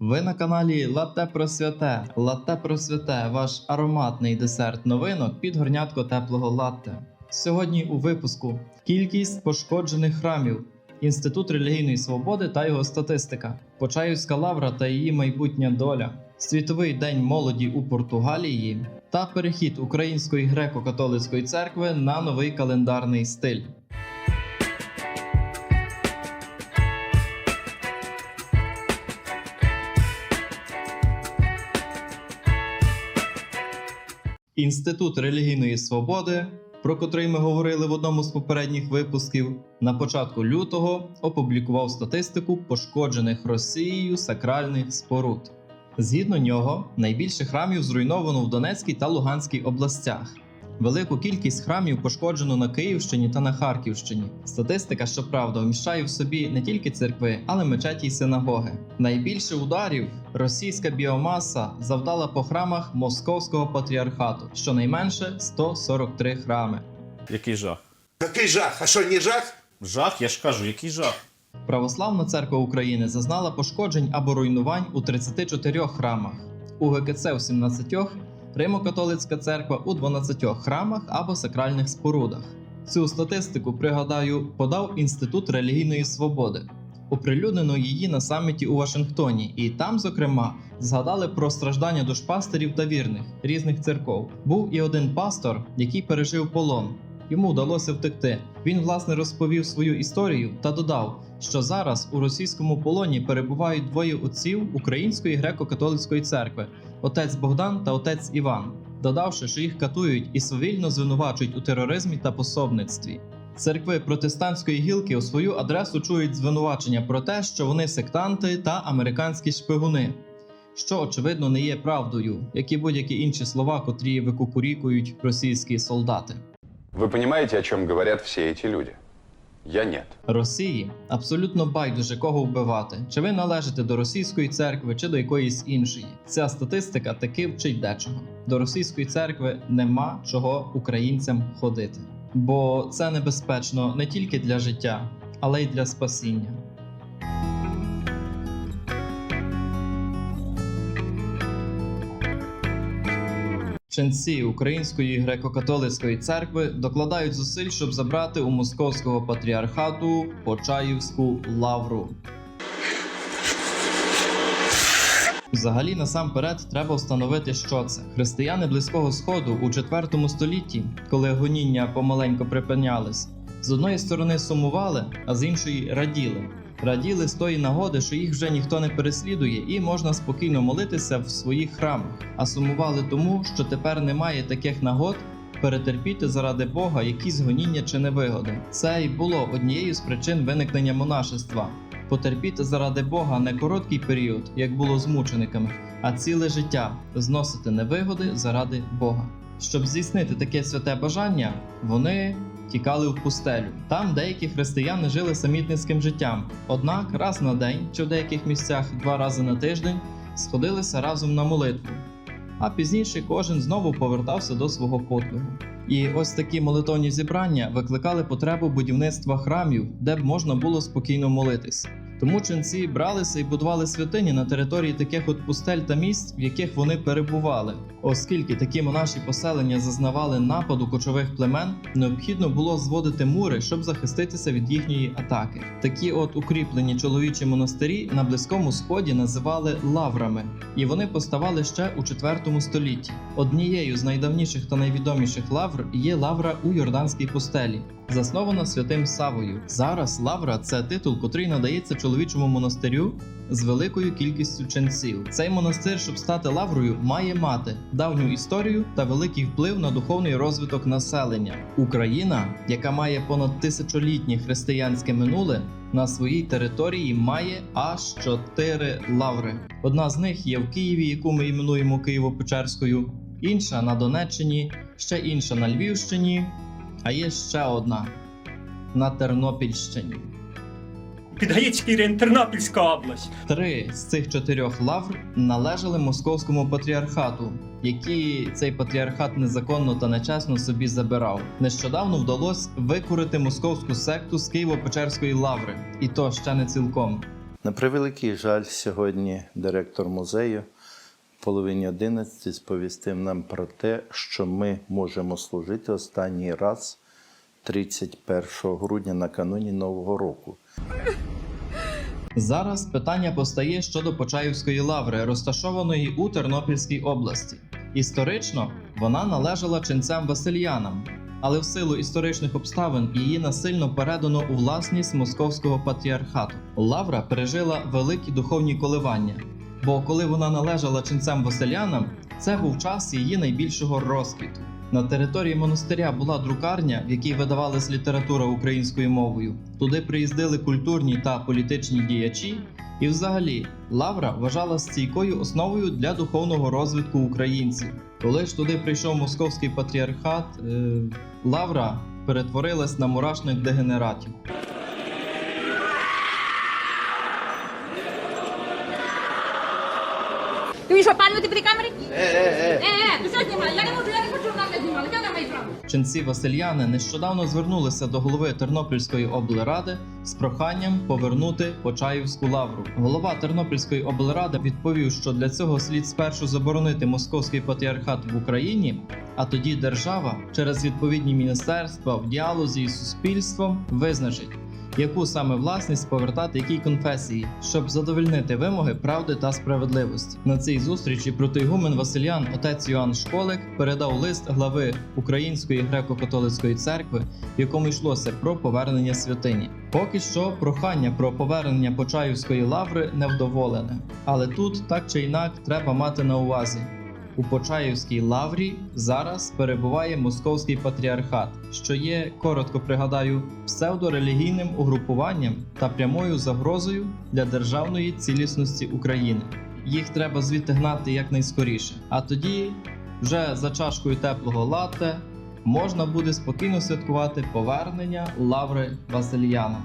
Ви на каналі Латте про святе. Латте про святе, ваш ароматний десерт новинок під горнятко теплого латте. Сьогодні у випуску кількість пошкоджених храмів, Інститут релігійної свободи та його статистика, Почаївська лавра та її майбутня доля, Світовий день молоді у Португалії та перехід Української греко-католицької церкви на новий календарний стиль. Інститут релігійної свободи, про котрий ми говорили в одному з попередніх випусків, на початку лютого опублікував статистику пошкоджених Росією сакральних споруд. Згідно нього, найбільше храмів зруйновано в Донецькій та Луганській областях. Велику кількість храмів пошкоджено на Київщині та на Харківщині. Статистика, щоправда, вміщає в собі не тільки церкви, але мечеті й синагоги. Найбільше ударів російська біомаса завдала по храмах Московського патріархату, щонайменше 143 храми. Який жах? Какой жах? А що, не жах? Жах, я ж кажу, який жах. Православна церква України зазнала пошкоджень або руйнувань у 34 храмах, УГКЦ у 17, Римо-католицька церква у 12 храмах або сакральних спорудах. Цю статистику, пригадаю, подав Інститут релігійної свободи. Оприлюднено її на саміті у Вашингтоні, і там, зокрема, згадали про страждання душпастерів та вірних різних церков. Був і один пастор, який пережив полон. Йому вдалося втекти. Він власне розповів свою історію та додав, що зараз у російському полоні перебувають двоє отців Української греко-католицької церкви отець Богдан та отець Іван, додавши, що їх катують і свавільно звинувачують у тероризмі та пособництві. Церкви протестантської гілки у свою адресу чують звинувачення про те, що вони сектанти та американські шпигуни, що очевидно не є правдою, як і будь-які інші слова, котрі викукурікують російські солдати. Вы понимаете, о чем говорят все эти люди? Я нет. Росії абсолютно байдуже кого вбивати, чи ви належите до російської церкви, чи до якоїсь іншої. Ця статистика таки вчить дечого. До російської церкви нема чого українцям ходити, бо це небезпечно не тільки для життя, але й для спасіння. Ченці Української греко-католицької церкви докладають зусиль, щоб забрати у московського патріархату Почаївську лавру. Взагалі, насамперед, треба встановити, що це християни близького сходу у 4 столітті, коли гоніння помаленько припинялись, з одної сторони сумували, а з іншої раділи. Раділи з тої нагоди, що їх вже ніхто не переслідує, і можна спокійно молитися в своїх храмах. А сумували тому, що тепер немає таких нагод перетерпіти заради Бога якісь гоніння чи невигоди. Це й було однією з причин виникнення монашества. Потерпіти заради Бога не короткий період, як було з мучениками, а ціле життя зносити невигоди заради Бога. Щоб здійснити таке святе бажання, вони тікали в пустелю. Там деякі християни жили самітницьким життям. Однак раз на день, чи в деяких місцях два рази на тиждень, сходилися разом на молитву. А пізніше кожен знову повертався до свого подвигу. І ось такі молитовні зібрання викликали потребу будівництва храмів, де б можна було спокійно молитись. Тому ченці бралися і будували святині на території таких от пустель та місць, в яких вони перебували. Оскільки такі монаші поселення зазнавали нападу кочових племен, необхідно було зводити мури, щоб захиститися від їхньої атаки. Такі от укріплені чоловічі монастирі на близькому сході називали лаврами, і вони поставали ще у 4 столітті. Однією з найдавніших та найвідоміших лавр є лавра у Йорданській пустелі. Заснована святим Савою. Зараз лавра це титул, котрий надається чоловічому монастирю з великою кількістю ченців. Цей монастир, щоб стати лаврою, має мати давню історію та великий вплив на духовний розвиток населення. Україна, яка має понад тисячолітнє християнське минуле, на своїй території має аж чотири лаври. Одна з них є в Києві, яку ми іменуємо Києво-Печерською, інша на Донеччині, ще інша на Львівщині, а є ще одна на Тернопільщині. Район, Тернопільська область. Три з цих чотирьох лавр належали московському патріархату, який цей патріархат незаконно та нечесно собі забирав. Нещодавно вдалося викурити московську секту з Києво-Печерської лаври, і то ще не цілком. На превеликий жаль, сьогодні директор музею половині 11 сповістив нам про те, що ми можемо служити останній раз 31 грудня накануні Нового року. Зараз питання постає щодо Почаївської лаври, розташованої у Тернопільській області. Історично вона належала ченцям Васильянам, але в силу історичних обставин її насильно передано у власність московського патріархату. Лавра пережила великі духовні коливання, бо коли вона належала ченцям Василянам, це був час її найбільшого розквіту. На території монастиря була друкарня, в якій видавалась література українською мовою. Туди приїздили культурні та політичні діячі, і взагалі лавра вважала стійкою основою для духовного розвитку українців. Коли ж туди прийшов московський патріархат, е, лавра перетворилась на мурашник дегенератів. Ти що, пальнути під камери? Е, е, е. Е, ти що знімаєш? Я не можу, я не хочу, щоб нам не знімали. Де вона має право? Ченці Васильяни нещодавно звернулися до голови Тернопільської облради з проханням повернути Почаївську лавру. Голова Тернопільської облради відповів, що для цього слід спершу заборонити московський патріархат в Україні, а тоді держава через відповідні міністерства в діалозі із суспільством визначить. Яку саме власність повертати якій конфесії, щоб задовольнити вимоги правди та справедливості на цій зустрічі протоігумен Василян, отець Йоанн Школик, передав лист глави Української греко-католицької церкви, в якому йшлося про повернення святині. Поки що прохання про повернення Почаївської лаври невдоволене, але тут так чи інак треба мати на увазі. У Почаївській лаврі зараз перебуває московський патріархат, що є, коротко пригадаю, псевдорелігійним угрупуванням та прямою загрозою для державної цілісності України. Їх треба звідти гнати якнайскоріше. А тоді, вже за чашкою теплого латте, можна буде спокійно святкувати повернення лаври Васильяна.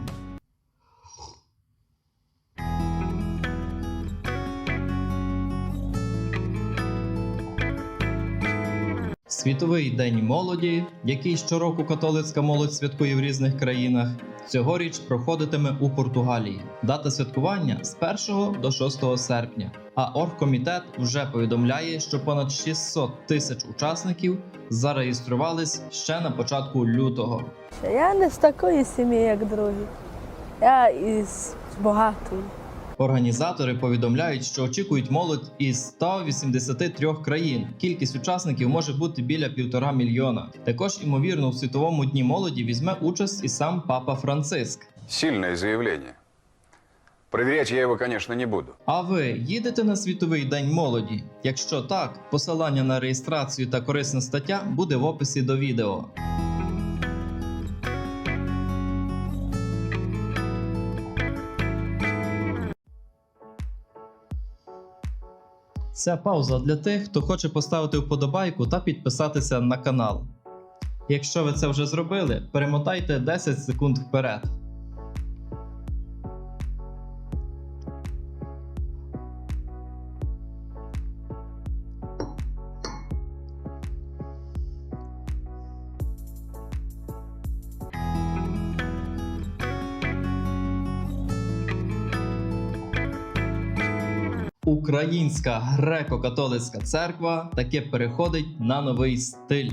Світовий день молоді, який щороку католицька молодь святкує в різних країнах, цьогоріч проходитиме у Португалії. Дата святкування з 1 до 6 серпня. А оргкомітет вже повідомляє, що понад 600 тисяч учасників зареєструвались ще на початку лютого. Я не з такої сім'ї, як другі. Я із багатої. Організатори повідомляють, що очікують молодь із 183 країн. Кількість учасників може бути біля півтора мільйона. Також, ймовірно, у світовому дні молоді візьме участь і сам папа Франциск. Сильное заявление. Проверять я его, конечно, не буду. А ви їдете на світовий день молоді? Якщо так, посилання на реєстрацію та корисна стаття буде в описі до відео. Ця пауза для тих, хто хоче поставити вподобайку та підписатися на канал. Якщо ви це вже зробили, перемотайте 10 секунд вперед. Українська греко-католицька церква таке переходить на новий стиль.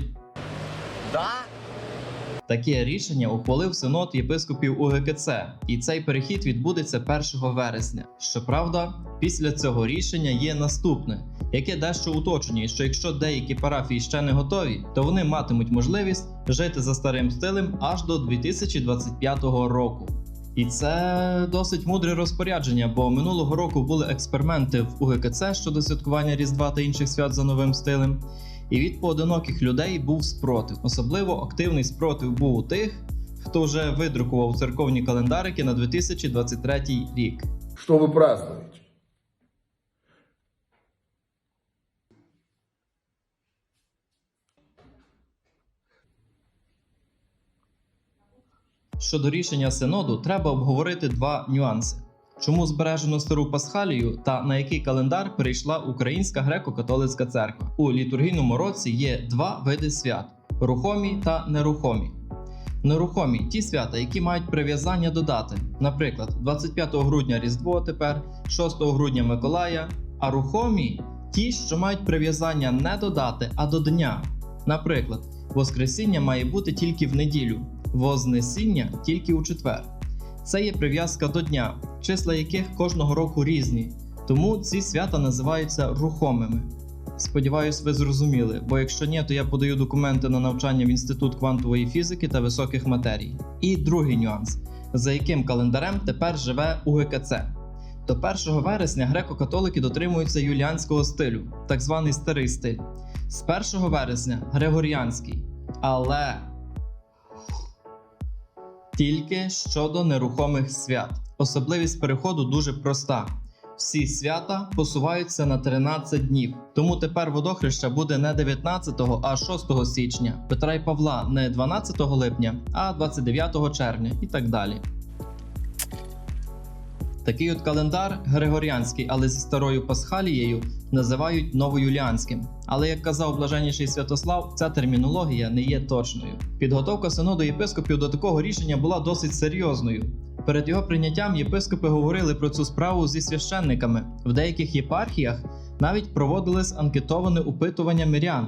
Таке рішення ухвалив синод єпископів УГКЦ, і цей перехід відбудеться 1 вересня. Щоправда, після цього рішення є наступне, яке дещо уточнює, що якщо деякі парафії ще не готові, то вони матимуть можливість жити за старим стилем аж до 2025 року. І це досить мудре розпорядження, бо минулого року були експерименти в УГКЦ щодо святкування Різдва та інших свят за новим стилем. І від поодиноких людей був спротив. Особливо активний спротив був у тих, хто вже видрукував церковні календарики на 2023 рік. Що ви празднуете? Щодо рішення синоду, треба обговорити два нюанси: чому збережено стару пасхалію та на який календар перейшла Українська греко-католицька церква. У літургійному році є два види свят: рухомі та нерухомі. Нерухомі ті свята, які мають прив'язання до дати. Наприклад, 25 грудня Різдво тепер, 6 грудня Миколая. А рухомі ті, що мають прив'язання не до дати, а до дня. Наприклад, Воскресіння має бути тільки в неділю, Вознесіння тільки у четвер. Це є прив'язка до дня, числа яких кожного року різні, тому ці свята називаються рухомими. Сподіваюсь, ви зрозуміли, бо якщо ні, то я подаю документи на навчання в Інститут квантової фізики та високих матерій. І другий нюанс, за яким календарем тепер живе УГКЦ. До 1 вересня греко-католики дотримуються юліанського стилю, так званий старий стиль. З 1 вересня григоріанський. Але тільки щодо нерухомих свят. Особливість переходу дуже проста. Всі свята посуваються на 13 днів. Тому тепер водохреща буде не 19, а 6 січня, Петра і Павла не 12 липня, а 29 червня і так далі. Такий от календар Григоріанський, але зі старою Пасхалією називають новоюліанським. Але як казав блаженніший Святослав, ця термінологія не є точною. Підготовка синоду єпископів до такого рішення була досить серйозною. Перед його прийняттям єпископи говорили про цю справу зі священниками. В деяких єпархіях навіть проводились анкетоване опитування мирян.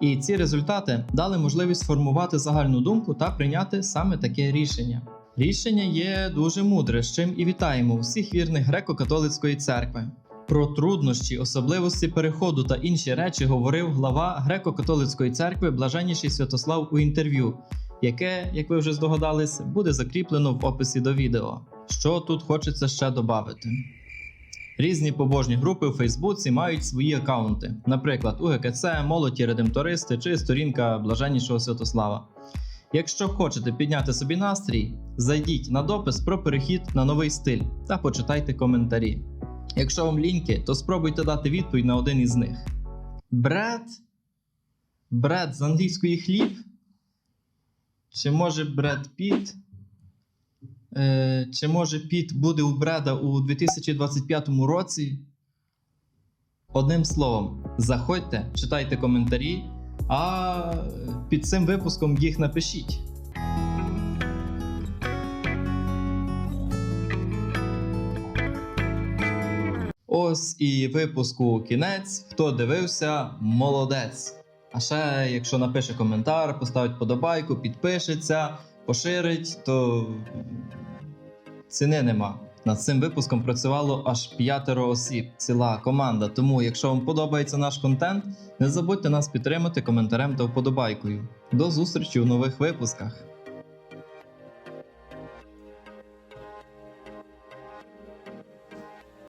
І ці результати дали можливість сформувати загальну думку та прийняти саме таке рішення. Рішення є дуже мудре, з чим і вітаємо всіх вірних греко-католицької церкви. Про труднощі, особливості переходу та інші речі говорив глава греко-католицької церкви Блаженніший Святослав у інтерв'ю, яке, як ви вже здогадались, буде закріплено в описі до відео. Що тут хочеться ще додати? Різні побожні групи у Фейсбуці мають свої акаунти, наприклад, УГКЦ, Молоді Редемтористи чи сторінка Блаженнішого Святослава. Якщо хочете підняти собі настрій, зайдіть на допис про перехід на новий стиль та почитайте коментарі. Якщо вам ліньки, то спробуйте дати відповідь на один із них. Бред? Бред з англійської хліб? Чи може Бред Піт? Е, чи може Піт буде у Бреда у 2025 році? Одним словом, заходьте, читайте коментарі, а під цим випуском їх напишіть. Ось і випуску кінець. Хто дивився, молодець. А ще, якщо напише коментар, поставить подобайку, підпишеться, поширить, то ціни нема. Над цим випуском працювало аж п'ятеро осіб, ціла команда. Тому, якщо вам подобається наш контент, не забудьте нас підтримати коментарем та вподобайкою. До зустрічі у нових випусках.